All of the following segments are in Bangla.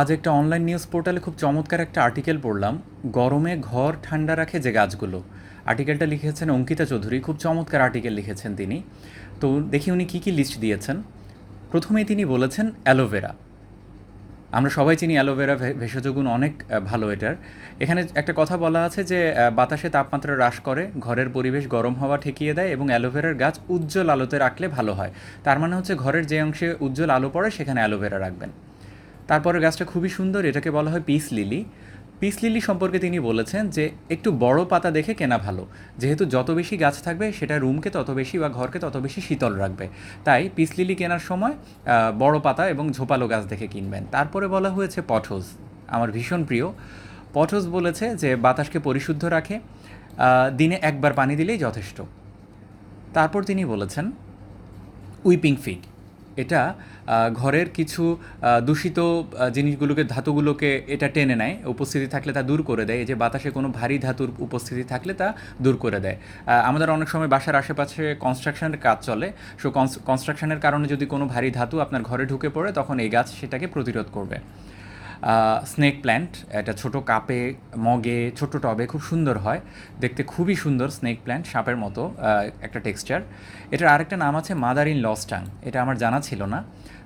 আজ একটা অনলাইন নিউজ পোর্টালে খুব চমৎকার একটা আর্টিকেল পড়লাম। গরমে ঘর ঠান্ডা রাখে যে গাছগুলো। আর্টিকেলটা লিখেছেন অঙ্কিতা চৌধুরী। খুব চমৎকার আর্টিকেল লিখেছেন তিনি। তো দেখি উনি কী কী লিস্ট দিয়েছেন। প্রথমেই তিনি বলেছেন অ্যালোভেরা আমরা সবাই চিনি অ্যালোভেরা ভেষজ গুণ অনেক ভালো এটার। এখানে একটা কথা বলা আছে যে বাতাসে তাপমাত্রা হ্রাস করে, ঘরের পরিবেশ গরম হওয়া ঠেকিয়ে দেয় এবং অ্যালোভেরার গাছ উজ্জ্বল আলোতে রাখলে ভালো হয়। তার মানে হচ্ছে ঘরের যে অংশে উজ্জ্বল আলো পড়ে, সেখানে অ্যালোভেরা রাখবেন। তারপরে গাছটা খুবই সুন্দর, এটাকে বলা হয় পিস লিলি। পিস লিলি সম্পর্কে তিনি বলেছেন যে, একটু বড় পাতা দেখে কেনা ভালো। যেহেতু যত বেশি গাছ থাকবে, সেটা রুমকে তত বেশি বা ঘরকে তত বেশি শীতল রাখবে। তাই পিস লিলি কেনার সময় বড় পাতা এবং ঝোপালো গাছ দেখে কিনবেন। তারপরে বলা হয়েছে পঠোজ আমার ভীষণ প্রিয়। পঠোজ বলেছে যে, বাতাসকে পরিশুদ্ধ রাখে দিনে একবার পানি দিলেই যথেষ্ট। তারপর তিনি বলেছেন, উইপিং ফিগ। এটা ঘরের কিছু দূষিত জিনিসগুলোকে, ধাতুগুলোকে এটা টেনে নেয়, উপস্থিতি থাকলে তা দূর করে দেয়। এই যে বাতাসে কোনো ভারী ধাতুর উপস্থিতি থাকলে তা দূর করে দেয়। আমাদের অনেক সময় বাসার আশেপাশে কনস্ট্রাকশনের কাজ চলে। সো কনস্ট্রাকশনের কারণে যদি কোনো ভারী ধাতু আপনার ঘরে ঢুকে পড়ে, তখন এই গাছ সেটাকে প্রতিরোধ করবে। স্নেক প্ল্যান্ট এটা ছোট কাপে, মগে ছোট টবে খুব সুন্দর হয়। দেখতে খুবই সুন্দর স্নেক প্ল্যান্ট সাপের মতো একটা টেক্সচার এটার আরেকটা নাম আছে মাদার ইন লস্টাং এটা আমার জানা ছিল না।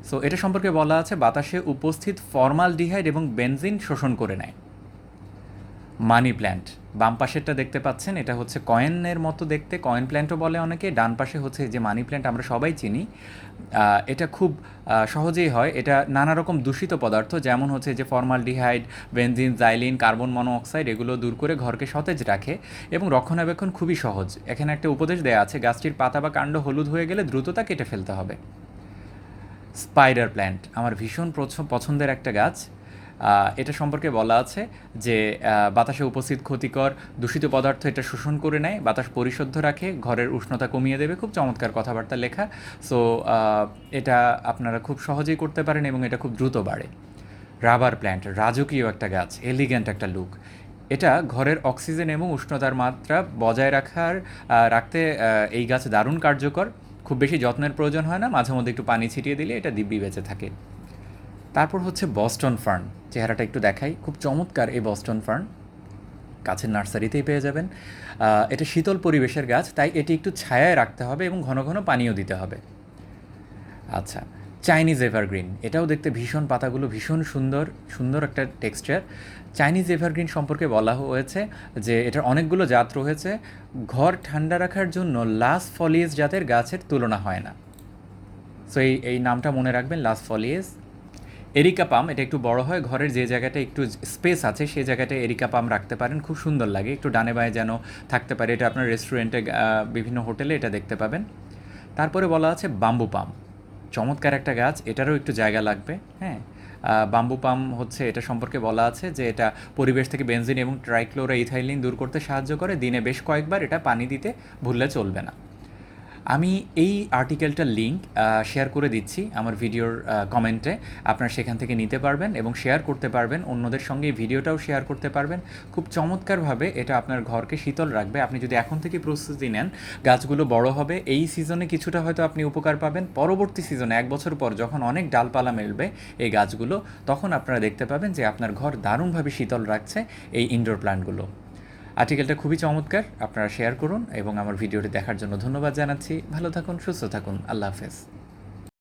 সো এটা সম্পর্কে বলা আছে বাতাসে উপস্থিত ফর্মাল ডিহাইড এবং বেনজিন শোষণ করে নেয়। মানি প্ল্যান্ট বাম পাশেরটা দেখতে পাচ্ছেন, এটা হচ্ছে কয়েনের মতো দেখতে। কয়েন প্ল্যান্টও বলে অনেকে। ডান পাশে হচ্ছে যে মানি প্ল্যান্ট আমরা সবাই চিনি। এটা খুব সহজেই হয়। এটা নানা রকম দূষিত পদার্থ, যেমন হচ্ছে যে formaldehyde benzene xylene carbon monoxide এগুলো দূর করে ঘরকে সতেজ রাখে এবং রক্ষণাবেক্ষণ খুবই সহজ। এখানে একটা উপদেশ দেওয়া আছে, গাছটির পাতা বা কাণ্ড হলুদ হয়ে গেলে দ্রুততা কেটে ফেলতে হবে। স্পাইডার প্ল্যান্ট আমার ভীষণ পছন্দের একটা গাছ। এটা সম্পর্কে বলা আছে যে বাতাসে উপস্থিত ক্ষতিকর দূষিত পদার্থ এটা শোষণ করে নেয়, বাতাস পরিশুদ্ধ রাখে, ঘরের উষ্ণতা কমিয়ে দেবে, খুব চমৎকার কথাবার্তা লেখা। সো এটা আপনারা খুব সহজেই করতে পারেন এবং এটা খুব দ্রুত বাড়ে। রাবার প্ল্যান্ট, রাজকীয় একটা গাছ এলিগ্যান্ট একটা লুক এটা ঘরের অক্সিজেন এবং উষ্ণতার মাত্রা বজায় রাখার রাখতে এই গাছ দারুণ কার্যকর। খুব বেশি যত্নের প্রয়োজন হয় না, মাঝে মধ্যে একটু পানি ছিটিয়ে দিলে এটা দিব্যি বেঁচে থাকে। তারপর হচ্ছে বস্টন ফার্ন। চেহারাটা একটু দেখাই। খুব চমৎকার এই বস্টন ফার্ন। গাছের নার্সারিতেই পেয়ে যাবেন। এটা শীতল পরিবেশের গাছ, তাই এটি একটু ছায়ায় রাখতে হবে এবং ঘন ঘন পানিও দিতে হবে। আচ্ছা চাইনিজ এভারগ্রিন এটাও দেখতে ভীষণ, পাতাগুলো ভীষণ সুন্দর সুন্দর একটা টেক্সচার চাইনিজ এভারগ্রিন সম্পর্কে বলা হয়েছে যে এটার অনেকগুলো জাত রয়েছে। ঘর ঠান্ডা রাখার জন্য লাস ফলিয়েস জাতের গাছের তুলনা হয় না। সো এই এই নামটা মনে রাখবেন লাস ফলিয়েস এরিকা পাম, এটা একটু বড় হয়, ঘরের যে জায়গাটা একটু স্পেস আছে, সেই জায়গাটায় এরিকা পাম রাখতে পারেন, খুব সুন্দর লাগে, একটু ডানে বায়ে যেন থাকতে পারে, এটা আপনার রেস্টুরেন্টে বিভিন্ন হোটেলে এটা দেখতে পাবেন। তারপরে বলা আছে বাম্বু পাম, চমৎকার একটা গাছ, এটারও একটু জায়গা লাগবে হ্যাঁ বাম্বু পাম হচ্ছে, এটা সম্পর্কে বলা আছে যে এটা পরিবেশ থেকে বেনজিন এবং ট্রাইক্লোরা ইথাইলিন দূর করতে সাহায্য করে, দিনে বেশ কয়েকবার এটা পানি দিতে ভুললে চলবে না। আমি এই আর্টিকেলটার লিঙ্ক শেয়ার করে দিচ্ছি আমার ভিডিওর কমেন্টে আপনারা সেখান থেকে নিতে পারবেন এবং শেয়ার করতে পারবেন, অন্যদের সঙ্গে ভিডিওটাও শেয়ার করতে পারবেন। খুব চমৎকারভাবে এটা আপনার ঘরকে শীতল রাখবে। আপনি যদি এখন থেকে প্রস্তুতি নেন, গাছগুলো বড় হবে, এই সিজনে কিছুটা হয়তো আপনি উপকার পাবেন। পরবর্তী সিজনে এক বছর পর যখন অনেক ডালপালা মেলবে এই গাছগুলো, তখন আপনারা দেখতে পাবেন যে আপনার ঘর দারুণভাবে শীতল রাখছে এই ইনডোর প্ল্যান্টগুলো আর্টিকেলটা খুবই চমৎকার, আপনারা শেয়ার করুন এবং আমার ভিডিওটি দেখার জন্য ধন্যবাদ জানাচ্ছি। ভালো থাকুন, সুস্থ থাকুন, আল্লাহ হাফেজ।